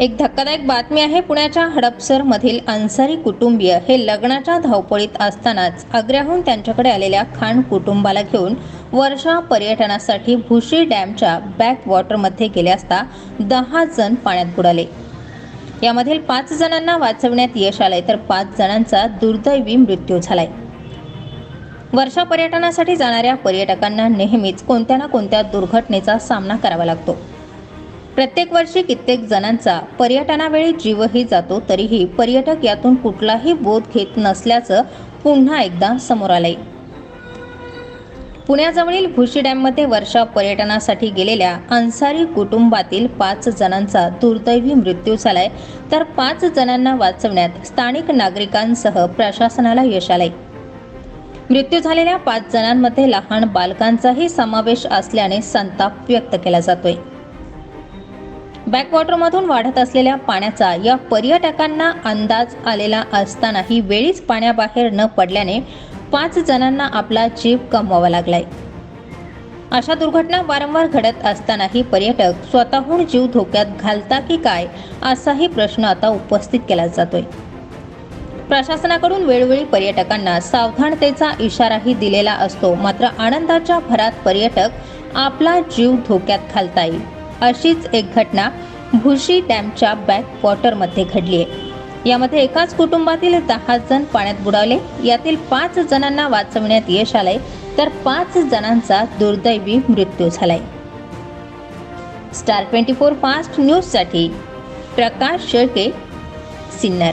एक धक्कादायक बातमी आहे. पुण्याच्या हडपसरमधील अन्सारी कुटुंबीय हे लग्नाच्या धावपळीत असतानाच आग्र्याहून त्यांच्याकडे आलेल्या खान कुटुंबाला घेऊन वर्षा पर्यटनासाठी भुशी डॅमच्या बॅकवॉटरमध्ये गेले असता दहा जण पाण्यात बुडाले. यामधील पाच जणांना वाचवण्यात यश आलंय तर पाच जणांचा दुर्दैवी मृत्यू झालाय. वर्षा पर्यटनासाठी जाणाऱ्या पर्यटकांना नेहमीच कोणत्या ना कोणत्या दुर्घटनेचा सामना करावा लागतो. प्रत्येक वर्षी कित्येक जणांचा पर्यटनावेळी जीवही जातो तरीही पर्यटक यातून कुठलाही बोध घेत नसल्याचं पुन्हा एकदा समोर आलंय. पुण्याजवळील भुशी डॅममध्ये वर्षा पर्यटनासाठी गेलेल्या अन्सारी कुटुंबातील पाच जणांचा दुर्दैवी मृत्यू झालाय. तर पाच जणांना वाचवण्यात स्थानिक नागरिकांसह प्रशासनाला यश आलंय. मृत्यू झालेल्या पाच जणांमध्ये लहान बालकांचाही समावेश असल्याने संताप व्यक्त केला जातोय. बॅकवॉटरमधून वाढत असलेल्या पाण्याचा या पर्यटकांना अंदाज आलेला असतानाही वेळीच पाण्याबाहेर न पडल्याने पाच जणांना आपला जीव गमवावा लागलाय. अशा दुर्घटना वारंवार घडत असतानाही पर्यटक स्वतःहून जीव धोक्यात घालता की काय असाही प्रश्न आता उपस्थित केला जातोय. प्रशासनाकडून वेळोवेळी पर्यटकांना सावधानतेचा इशाराही दिलेला असतो मात्र आनंदाच्या भरात पर्यटक आपला जीव धोक्यात घालता येईल अशीच एक घटना भुशी डॅमच्या बॅक वॉटरमध्ये घडली आहे. यामध्ये एकाच कुटुंबातील दहा जण पाण्यात बुडावले यातील पाच जणांना वाचवण्यात यश आलंय. तर पाच जणांचा दुर्दैवी मृत्यू झालाय. स्टार ट्वेंटी फोर फास्ट न्यूजसाठी प्रकाश शेळके सिन्नर.